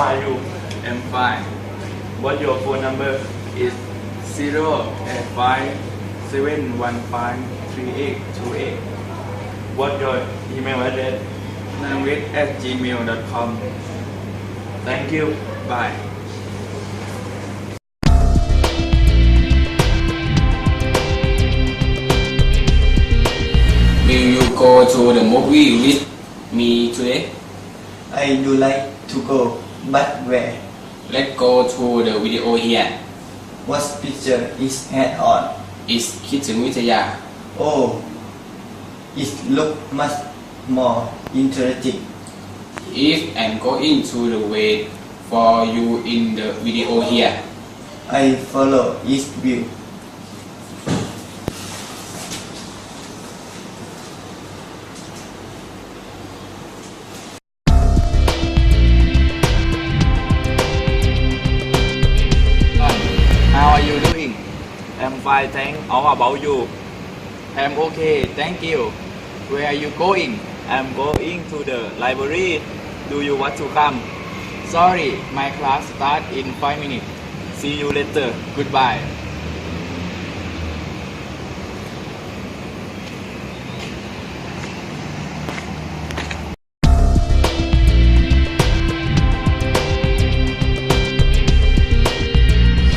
are you? I'm fine. What your phone number is zero eight five seven one five three eight two eight. What your email address? Nangwit at gmail.com. Thank you. Bye. Will you go to the movie with me today? I do like to go, but where? Let's go to the video here. What picture is head on? It's Kitchen Vijaya. Oh, it look much more interesting. If I'm going to the way for you in the video here. I follow East view. I'm fine, thank. How about you? I'm okay, thank you. Where are you going? I'm going to the library. Do you want to come? Sorry, my class start in 5 minutes. See you later. Goodbye.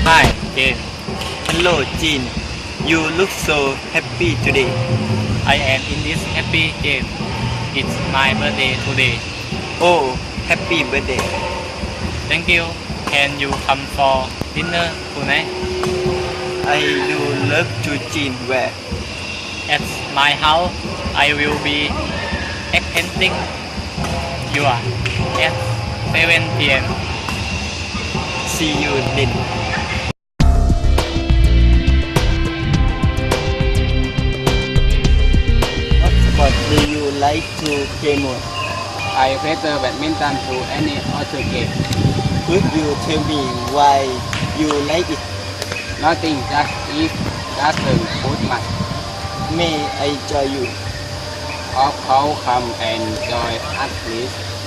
Hi, Jane. Hello, Jean. You look so happy today. I am in this happy Jane. It's my birthday today. Oh, happy birthday. Thank you. Can you come for dinner tonight? I do love to Jean where? At my house, I will be attending you at 7 p.m. See you then. Do you like to play more? I prefer badminton to any other game. Could you tell me why you like it? Nothing just eat doesn't put much. May I join you? Of course, come and join us please.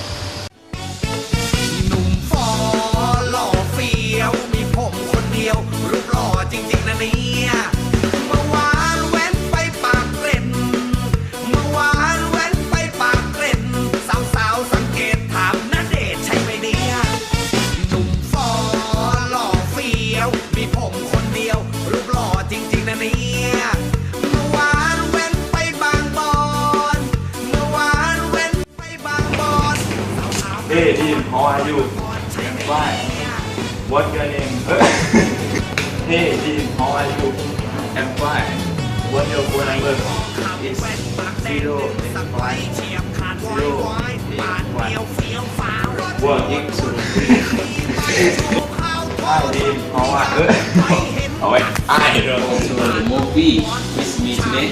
Hey, Dean, how are you? I'm fine. What's your name? hey, Dean, how are you? I'm fine. What's your phone number? It's zero eight five zero eight one one eight two three. Hi, Dean, how are you? เอาไว้อ้ายเด้อ Go to the movie with me today.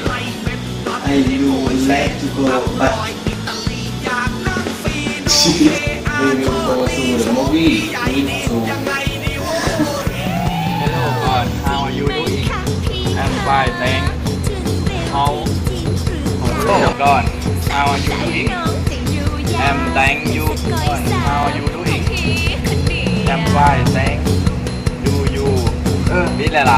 I do like to go, but We will go to the movie with you. Hello, God. How are you doing? I'm fine, thank. How? Hello, God. How are you doing? I'm thank you. God. How are you doing? I'm fine, thank. Do you? เออนี่แหละล่ะ